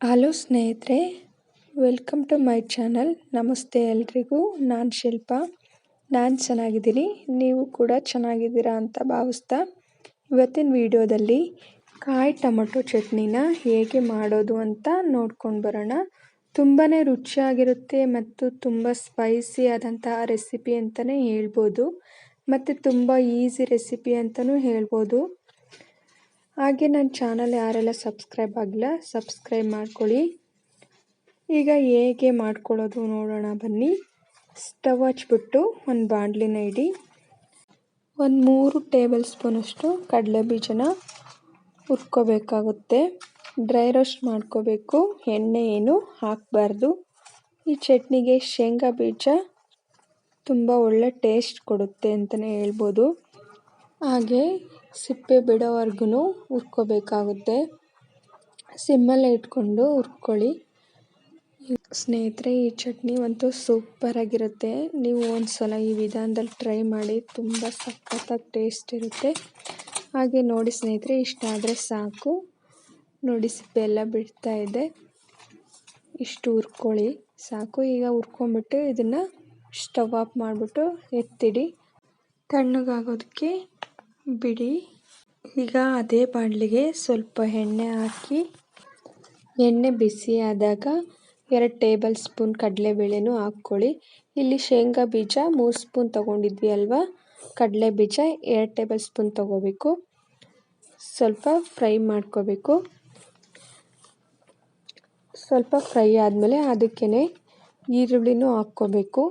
Hello ಸ್ನೇಹಿತರೆ, welcome to my channel. ನಮಸ್ತೆ ಎಲ್ರಿಗೂ. ನಾನು ಶಿಲ್ಪ. ನಾನು ಚೆನ್ನಾಗಿದ್ದೀನಿ. ನೀವು ಕೂಡ ಚೆನ್ನಾಗಿದ್ದೀರಾ ಅಂತ ಭಾವಿಸ್ತಾ ಇವತ್ತಿನ ವಿಡಿಯೋದಲ್ಲಿ ಕಾಯಿ ಟೊಮೊಟೊ ಚಟ್ನಿನ ಹೇಗೆ ಮಾಡೋದು ಅಂತ ನೋಡ್ಕೊಂಡು ಬರೋಣ. ತುಂಬಾ ರುಚಿಯಾಗಿರುತ್ತೆ ಮತ್ತು ತುಂಬ ಸ್ಪೈಸಿ ಆದಂತಹ ರೆಸಿಪಿ ಅಂತಲೇ ಹೇಳ್ಬೋದು. ಮತ್ತು ತುಂಬ ಈಸಿ ರೆಸಿಪಿ ಅಂತಲೂ ಹೇಳ್ಬೋದು. ಹಾಗೆ ನನ್ನ ಚಾನಲ್ ಯಾರೆಲ್ಲ ಸಬ್ಸ್ಕ್ರೈಬ್ ಆಗಿಲ್ಲ, ಸಬ್ಸ್ಕ್ರೈಬ್ ಮಾಡ್ಕೊಳ್ಳಿ. ಈಗ ಹೇಗೆ ಮಾಡ್ಕೊಳ್ಳೋದು ನೋಡೋಣ, ಬನ್ನಿ. ಸ್ಟವ್ ಹಚ್ಬಿಟ್ಟು ಒಂದು ಬಾಣಲಿನ ಇಡಿ. ಒಂದು ಮೂರು ಟೇಬಲ್ ಸ್ಪೂನಷ್ಟು ಕಡಲೆ ಬೀಜನ ಹುರ್ಕೋಬೇಕಾಗುತ್ತೆ. ಡ್ರೈ ರೋಸ್ಟ್ ಮಾಡ್ಕೋಬೇಕು. ಎಣ್ಣೆ ಏನು ಹಾಕಬಾರ್ದು. ಈ ಚಟ್ನಿಗೆ ಶೇಂಗಾ ಬೀಜ ತುಂಬ ಒಳ್ಳೆ ಟೇಸ್ಟ್ ಕೊಡುತ್ತೆ ಅಂತಲೇ ಹೇಳ್ಬೋದು. ಹಾಗೆ ಸಿಪ್ಪೆ ಬಿಡೋವರೆಗೂ ಹುರ್ಕೋಬೇಕಾಗುತ್ತೆ. ಸಿಮ್ಮಲ್ಲೇ ಇಟ್ಕೊಂಡು ಹುರ್ಕೊಳ್ಳಿ. ಸ್ನೇಹಿತರೆ, ಈ ಚಟ್ನಿ ಅಂತೂ ಸೂಪರಾಗಿರುತ್ತೆ ನೀವು ಒಂದು ಸಲ ಈ ವಿಧಾನದಲ್ಲಿ ಟ್ರೈ ಮಾಡಿ ತುಂಬ ಸಖತ್ತಾಗಿ ಟೇಸ್ಟ್ ಇರುತ್ತೆ. ಹಾಗೆ ನೋಡಿ ಸ್ನೇಹಿತರೆ, ಇಷ್ಟ ಆದರೆ ಸಾಕು. ನೋಡಿ ಸಿಪ್ಪೆ ಎಲ್ಲ ಬಿಡ್ತಾ ಇದೆ. ಇಷ್ಟು ಹುರ್ಕೊಳ್ಳಿ. ಸಾಕು. ಈಗ ಹುರ್ಕೊಂಬಿಟ್ಟು ಇದನ್ನು ಸ್ಟವ್ ಆಫ್ ಮಾಡಿಬಿಟ್ಟು ಎತ್ತಿಡಿ. ತಣ್ಣಗಾಗೋದಕ್ಕೆ ಬಿಡಿ. ಈಗ ಅದೇ ಬಾಣಲಿಗೆ ಸ್ವಲ್ಪ ಎಣ್ಣೆ ಹಾಕಿ, ಎಣ್ಣೆ ಬಿಸಿ ಆದಾಗ ಎರಡು ಟೇಬಲ್ ಸ್ಪೂನ್ ಕಡಲೆಬೇಳೆನೂ ಹಾಕ್ಕೊಳ್ಳಿ. ಇಲ್ಲಿ ಶೇಂಗಾ ಬೀಜ ಮೂರು ಸ್ಪೂನ್ ತೊಗೊಂಡಿದ್ವಿ ಅಲ್ವಾ? ಕಡಲೆ ಬೀಜ ಎರಡು ಟೇಬಲ್ ಸ್ಪೂನ್ ತೊಗೋಬೇಕು. ಸ್ವಲ್ಪ ಫ್ರೈ ಮಾಡ್ಕೋಬೇಕು. ಸ್ವಲ್ಪ ಫ್ರೈ ಆದಮೇಲೆ ಅದಕ್ಕೇ ಈರುಳ್ಳಿನೂ ಹಾಕ್ಕೋಬೇಕು.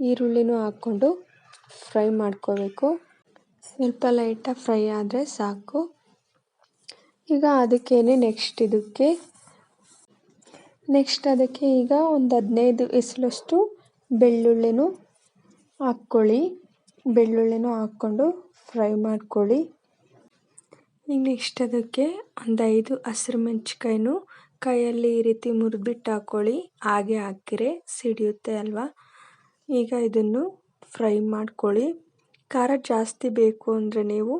ಈರುಳ್ಳಿನೂ ಹಾಕ್ಕೊಂಡು ಫ್ರೈ ಮಾಡ್ಕೋಬೇಕು. ಸ್ವಲ್ಪ ಲೈಟಾಗಿ ಫ್ರೈ ಆದರೆ ಸಾಕು. ಈಗ ಅದಕ್ಕೇನೆ ನೆಕ್ಸ್ಟ್ ಇದಕ್ಕೆ. ನೆಕ್ಸ್ಟ್ ಅದಕ್ಕೆ ಈಗ ಒಂದು ಹದಿನೈದು ಎಸಲಷ್ಟು ಬೆಳ್ಳುಳ್ಳಿನೂ ಹಾಕ್ಕೊಳ್ಳಿ. ಬೆಳ್ಳುಳ್ಳಿನೂ ಹಾಕ್ಕೊಂಡು ಫ್ರೈ ಮಾಡ್ಕೊಳ್ಳಿ. ಈಗ ನೆಕ್ಸ್ಟ್ ಅದಕ್ಕೆ ಒಂದು ಐದು ಹಸಿರು ಮೆಣಸಿನ್ಕಾಯಿನೂ ಕೈಯಲ್ಲಿ ಈ ರೀತಿ ಮುರಿದ್ಬಿಟ್ಟು ಹಾಕ್ಕೊಳ್ಳಿ. ಹಾಗೆ ಹಾಕಿರೆ ಸಿಡಿಯುತ್ತೆ ಅಲ್ವಾ? ಈಗ ಇದನ್ನು ಫ್ರೈ ಮಾಡ್ಕೊಳ್ಳಿ. ಖಾರ ಜಾಸ್ತಿ ಬೇಕು ಅಂದರೆ ನೀವು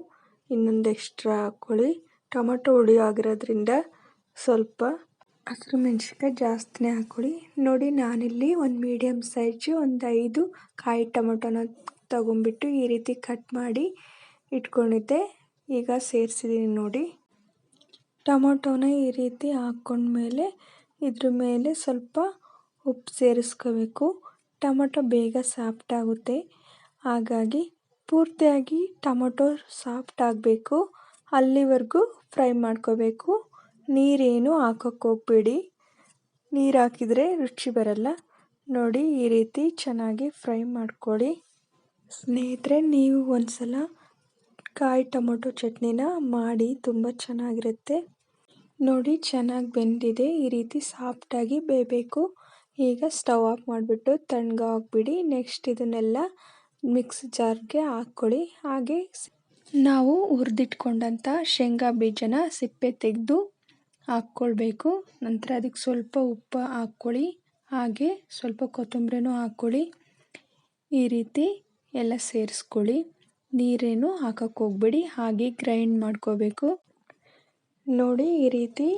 ಇನ್ನೊಂದು ಎಕ್ಸ್ಟ್ರಾ ಹಾಕ್ಕೊಳ್ಳಿ ಟೊಮಟೊ ಹುಳಿ ಆಗಿರೋದ್ರಿಂದ ಸ್ವಲ್ಪ ಹಸಿರು ಮೆಣಸಿನ್ಕಾಯಿ ಜಾಸ್ತಿನೇ ಹಾಕ್ಕೊಳ್ಳಿ. ನೋಡಿ, ನಾನಿಲ್ಲಿ ಒಂದು ಮೀಡಿಯಮ್ ಸೈಜು ಒಂದು ಐದು ಕಾಯಿ ಟೊಮೊಟೊನ ತಗೊಂಡ್ಬಿಟ್ಟು ಈ ರೀತಿ ಕಟ್ ಮಾಡಿ ಇಟ್ಕೊಂಡಿದ್ದೆ. ಈಗ ಸೇರಿಸಿದ್ದೀನಿ ನೋಡಿ. ಟೊಮೊಟೊನ ಈ ರೀತಿ ಹಾಕ್ಕೊಂಡ್ಮೇಲೆ ಇದ್ರ ಮೇಲೆ ಸ್ವಲ್ಪ ಉಪ್ಪು ಸೇರಿಸ್ಕೋಬೇಕು. ಟೊಮೊಟೊ ಬೇಗ ಸಾಫ್ಟ್ ಆಗುತ್ತೆ. ಹಾಗಾಗಿ ಪೂರ್ತಿಯಾಗಿ ಟೊಮೊಟೊ ಸಾಫ್ಟ್ ಆಗಬೇಕು. ಅಲ್ಲಿವರೆಗೂ ಫ್ರೈ ಮಾಡ್ಕೋಬೇಕು. ನೀರೇನು ಹಾಕೋಕ್ಕೆ ಹೋಗ್ಬೇಡಿ. ನೀರು ಹಾಕಿದರೆ ರುಚಿ ಬರಲ್ಲ. ನೋಡಿ, ಈ ರೀತಿ ಚೆನ್ನಾಗಿ ಫ್ರೈ ಮಾಡ್ಕೊಳ್ಳಿ. ಸ್ನೇಹಿತರೆ, ನೀವು ಒಂದು ಸಲ ಕಾಯಿ ಟೊಮೊಟೊ ಚಟ್ನಿನ ಮಾಡಿ ತುಂಬ ಚೆನ್ನಾಗಿರುತ್ತೆ. ನೋಡಿ, ಚೆನ್ನಾಗಿ ಬೆಂದಿದೆ. ಈ ರೀತಿ ಸಾಫ್ಟಾಗಿ ಬೇಯಬೇಕು. ಈಗ ಸ್ಟವ್ ಆಫ್ ಮಾಡಿಬಿಟ್ಟು ತಣ್ಣಗಾಗ್ಬಿಡಿ. ನೆಕ್ಸ್ಟ್ ಇದನ್ನೆಲ್ಲ ಮಿಕ್ಸ್ ಜಾರ್ಗೆ ಹಾಕ್ಕೊಳ್ಳಿ. ಹಾಗೆ ನಾವು ಹುರಿದಿಟ್ಕೊಂಡಂಥ ಶೇಂಗಾ ಬೀಜನ ಸಿಪ್ಪೆ ತೆಗೆದು ಹಾಕ್ಕೊಳ್ಬೇಕು. ನಂತರ ಅದಕ್ಕೆ ಸ್ವಲ್ಪ ಉಪ್ಪು ಹಾಕ್ಕೊಳ್ಳಿ. ಹಾಗೆ ಸ್ವಲ್ಪ ಕೊತ್ತಂಬರಿನೂ ಹಾಕ್ಕೊಳ್ಳಿ. ಈ ರೀತಿ ಎಲ್ಲ ಸೇರಿಸ್ಕೊಳ್ಳಿ. ನೀರೇನು ಹಾಕಕ್ಕೆ ಹೋಗ್ಬೇಡಿ. ಹಾಗೆ ಗ್ರೈಂಡ್ ಮಾಡ್ಕೋಬೇಕು. ನೋಡಿ ಈ ರೀತಿ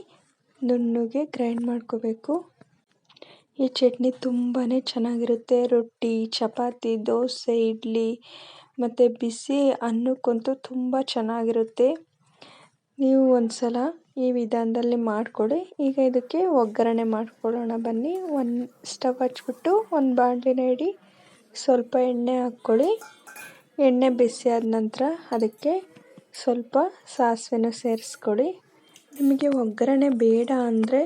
ನುಣ್ಣಗೆ ಗ್ರೈಂಡ್ ಮಾಡ್ಕೋಬೇಕು. ಈ ಚಟ್ನಿ ತುಂಬಾ ಚೆನ್ನಾಗಿರುತ್ತೆ. ರೊಟ್ಟಿ, ಚಪಾತಿ, ದೋಸೆ, ಇಡ್ಲಿ ಮತ್ತು ಬಿಸಿ ಅನ್ನಕ್ಕಂತೂ ತುಂಬ ಚೆನ್ನಾಗಿರುತ್ತೆ. ನೀವು ಒಂದು ಸಲ ಈ ವಿಧಾನದಲ್ಲಿ ಮಾಡಿಕೊಡಿ. ಈಗ ಇದಕ್ಕೆ ಒಗ್ಗರಣೆ ಮಾಡ್ಕೊಳ್ಳೋಣ. ಬನ್ನಿ, ಒಂದು ಸ್ಟವ್ ಹಚ್ಬಿಟ್ಟು ಒಂದು ಬಾಣಲಿನ ಇಡಿ ಸ್ವಲ್ಪ ಎಣ್ಣೆ ಹಾಕ್ಕೊಳ್ಳಿ. ಎಣ್ಣೆ ಬಿಸಿ ಆದ ನಂತರ ಅದಕ್ಕೆ ಸ್ವಲ್ಪ ಸಾಸಿವೆನ ಸೇರಿಸ್ಕೊಳ್ಳಿ ನಿಮಗೆ ಒಗ್ಗರಣೆ ಬೇಡ ಅಂದರೆ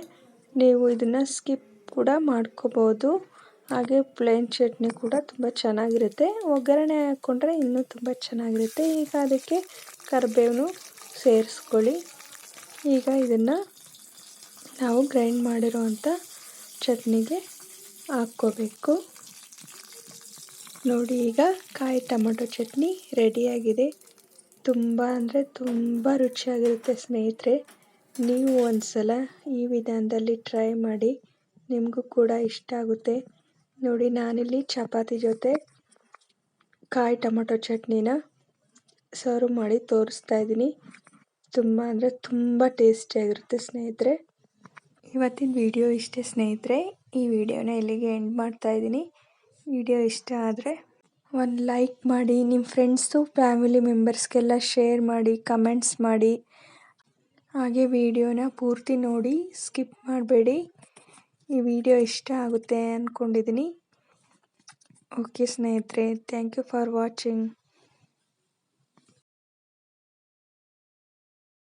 ನೀವು ಇದನ್ನು ಸ್ಕಿಪ್ ಕೂಡ ಮಾಡ್ಕೋಬೋದು. ಹಾಗೆ ಪ್ಲೇನ್ ಚಟ್ನಿ ಕೂಡ ತುಂಬ ಚೆನ್ನಾಗಿರುತ್ತೆ. ಒಗ್ಗರಣೆ ಹಾಕ್ಕೊಂಡ್ರೆ ಇನ್ನೂ ತುಂಬ ಚೆನ್ನಾಗಿರುತ್ತೆ. ಈಗ ಅದಕ್ಕೆ ಕರಿಬೇವನ್ನು ಸೇರಿಸ್ಕೊಳ್ಳಿ. ಈಗ ಇದನ್ನು ನಾವು ಗ್ರೈಂಡ್ ಮಾಡಿರೋವಂಥ ಚಟ್ನಿಗೆ ಹಾಕ್ಕೋಬೇಕು. ನೋಡಿ, ಈಗ ಕಾಯಿ ಟೊಮೊಟೊ ಚಟ್ನಿ ರೆಡಿಯಾಗಿದೆ. ತುಂಬ ಅಂದರೆ ತುಂಬ ರುಚಿಯಾಗಿರುತ್ತೆ ಸ್ನೇಹಿತರೆ. ನೀವು ಒಂದು ಸಲ ಈ ವಿಧಾನದಲ್ಲಿ ಟ್ರೈ ಮಾಡಿ ನಿಮಗೂ ಕೂಡ ಇಷ್ಟ ಆಗುತ್ತೆ. ನೋಡಿ, ನಾನಿಲ್ಲಿ ಚಪಾತಿ ಜೊತೆ ಕಾಯಿ ಟೊಮೊಟೊ ಚಟ್ನಿನ ಸರ್ವ್ ಮಾಡಿ ತೋರಿಸ್ತಾ ಇದ್ದೀನಿ. ತುಂಬ ಅಂದರೆ ತುಂಬ ಟೇಸ್ಟಿಯಾಗಿರುತ್ತೆ ಸ್ನೇಹಿತರೆ. ಇವತ್ತಿನ ವಿಡಿಯೋ ಇಷ್ಟೇ ಸ್ನೇಹಿತರೆ. ಈ ವಿಡಿಯೋನ ಇಲ್ಲಿಗೆ ಎಂಡ್ ಮಾಡ್ತಾ ಇದ್ದೀನಿ. ವಿಡಿಯೋ ಇಷ್ಟ ಆದರೆ ಒಂದು ಲೈಕ್ ಮಾಡಿ, ನಿಮ್ಮ ಫ್ರೆಂಡ್ಸು, ಫ್ಯಾಮಿಲಿ ಮೆಂಬರ್ಸ್ಗೆಲ್ಲ ಶೇರ್ ಮಾಡಿ, ಕಮೆಂಟ್ಸ್ ಮಾಡಿ. ಹಾಗೆ ವಿಡಿಯೋನ ಪೂರ್ತಿ ನೋಡಿ, ಸ್ಕಿಪ್ ಮಾಡಬೇಡಿ. ಈ ವಿಡಿಯೋ ಇಷ್ಟ ಆಗುತ್ತೆ ಅಂದ್ಕೊಂಡಿದ್ದೀನಿ ಓಕೆ ಸ್ನೇಹಿತರೆ ಥ್ಯಾಂಕ್ ಯು ಫಾರ್ ವಾಚಿಂಗ್